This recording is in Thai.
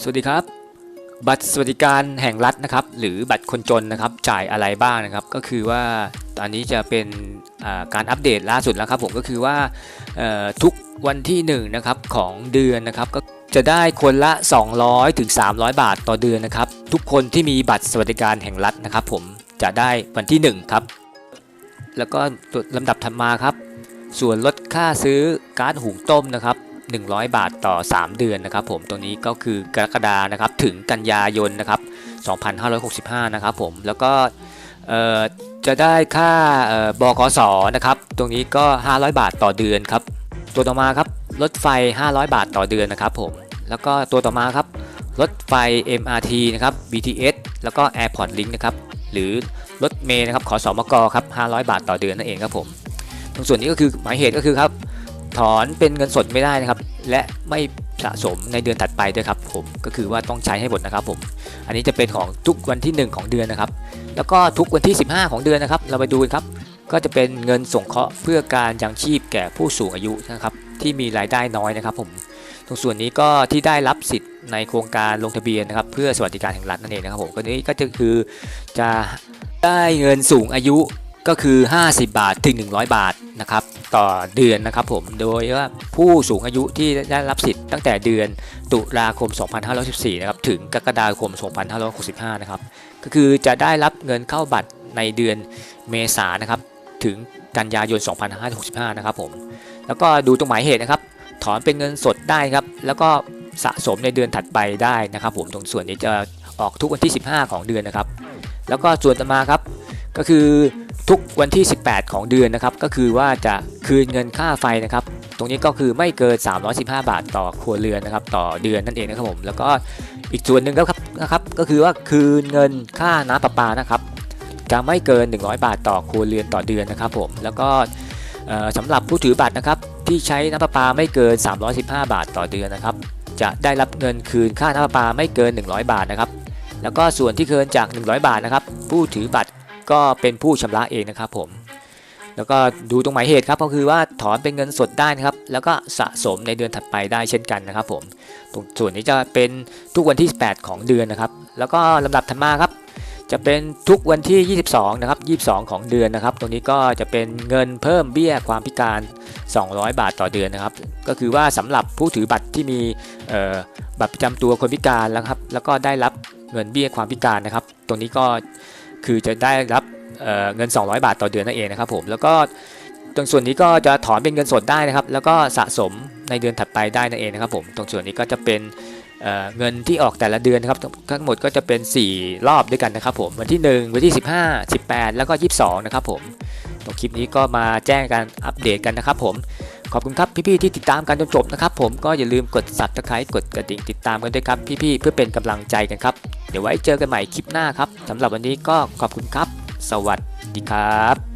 สวัสดีครับ บัตรสวัสดิการแห่งรัฐนะครับ หรือบัตรคนจนนะครับจ่ายอะไรบ้างนะครับ ก็คือว่าตอนนี้จะเป็นการอัปเดตล่าสุดแล้วครับผมก็คือว่าทุกวันที่1นะครับของเดือนนะครับก็จะได้คนละ 200ถึง300 บาทต่อเดือนนะครับ ทุกคนที่มีบัตรสวัสดิการแห่งรัฐนะครับ ผมจะได้วันที่ 1 ครับ แล้วก็ลำดับถัดมาครับ ส่วนลดค่าซื้อก๊าซหุงต้มนะครับ 100 บาทต่อ 3 เดือนนะครับผมตรงนี้ก็คือกรกฎานะครับถึงกันยายนนะครับ2565นะครับผมแล้วก็จะได้ค่าเอ่อบกสนะครับตรงนี้ก็ 500 บาทต่อเดือนครับตัวต่อมาครับรถไฟ 500 บาทต่อเดือนนะครับผมแล้วก็ตัวต่อมาครับรถไฟ MRT นะครับ BTS แล้วก็ Airport Link นะครับหรือรถเมล์นะครับขอสอมกครับ500 บาทต่อเดือนนั่นเองครับผมตรงส่วนนี้ก็คือหมายเหตุก็คือครับ ถอนเป็นเงินสดไม่ได้นะครับ และไม่สะสมในเดือนถัดไปด้วยครับผมก็คือว่าต้องใช้ให้หมดนะครับผมอันนี้จะเป็นของทุกวันที่ 1 ของเดือนนะครับ แล้วก็ทุกวันที่ 15 ของเดือนนะครับ เราไปดูกันครับ ก็จะเป็นเงินส่งเคราะห์เพื่อการยังชีพแก่ผู้สูงอายุนะครับที่มีรายได้น้อยนะครับ ผม ตรงส่วนนี้ก็ที่ได้รับสิทธิ์ในโครงการลงทะเบียนนะครับ เพื่อสวัสดิการแห่งรัฐนั่นเองนะครับผมก็นี้ก็จะคือจะได้เงินสูงอายุ ก็คือ 50 บาทถึง 100 บาทนะครับต่อเดือนนะครับผมโดยว่าผู้สูงอายุที่ได้รับสิทธิ์ตั้งแต่เดือนตุลาคม 2514นะครับถึงกรกฎาคม 2565นะครับก็คือจะได้รับเงินเข้าบัตรในเดือนเมษายนนะครับถึงกันยายน 2565นะครับผมแล้วก็ดูตรงหมายเหตุนะครับ ถอนเป็นเงินสดได้ครับแล้วก็สะสมในเดือนถัดไปได้นะครับผมตรงส่วนนี้จะออกทุกวันที่ 15 ของเดือนนะครับ แล้วก็ส่วนต่อมาครับก็คือ ทุกวันที่ 18 ของเดือนนะครับก็คือว่าจะคืนเงินค่าไฟนะครับตรงนี้ก็คือไม่เกิน 315 บาทต่อครัวเรือนนะครับต่อเดือนนั่นเองนะครับผมแล้วก็อีกส่วนหนึ่งครับนะครับก็คือว่าคืนเงินค่าน้ำประปานะครับจะไม่เกิน 100 บาทต่อครัวเรือนต่อเดือนนะครับผมแล้วก็สำหรับผู้ถือบัตรนะครับที่ใช้น้ำประปาไม่เกิน 315 บาทต่อเดือนนะครับจะได้รับเงินคืนค่าน้ำประปาไม่เกิน 100 บาทนะครับแล้วก็ส่วนที่เกินจาก 100 บาทนะครับผู้ถือบัตร ก็เป็นผู้ชำระเองนะครับผมแล้วก็ดูตรงหมายเหตุครับก็คือว่าถอนเป็นเงินสดได้นะครับ แล้วก็สะสมในเดือนถัดไปได้เช่นกันนะครับผมตรงส่วนนี้จะเป็นทุกวันที่ 18 ของเดือนนะครับ แล้วก็ลำดับถัดมาครับ จะเป็นทุกวันที่ 22 นะครับ 22 ของเดือนนะครับ ตรงนี้ก็จะเป็นเงินเพิ่มเบี้ยความพิการ 200 บาทต่อเดือนนะครับ ก็คือว่าสำหรับผู้ถือบัตรที่มีบัตรประจำตัวคนพิการแล้วครับ แล้วก็ได้รับเงินเบี้ยความพิการนะครับ ตรงนี้ก็ คือจะได้รับเอ่อเงิน 200 บาทต่อเดือนนั่นเองนะครับผมแล้วก็ตรงส่วนนี้ก็จะถอนเป็นเงินสดได้นะครับ แล้วก็สะสมในเดือนถัดไปได้นั่นเองนะครับผมตรงส่วนนี้ก็จะเป็นเเงินที่ออกแต่ละเดือนนะครับทั้งหมดก็จะเป็น 4 รอบด้วยกันนะครับผมวันที่ 1 วันที่ 15 18 แล้วก็ 22 นะครับผมตรงคลิปนี้ก็มาแจ้งการอัปเดตกันนะครับผมขอบคุณครับพี่ๆที่ติดตามกันจนจบนะครับผมก็อย่าลืมกด subscribe กดกระดิ่งติดตามกันด้วยครับพี่ๆเพื่อเป็นกำลังใจกันครับ เดี๋ยวไว้เจอกันใหม่คลิปหน้าครับสำหรับวันนี้ก็ขอบคุณครับ สวัสดีครับ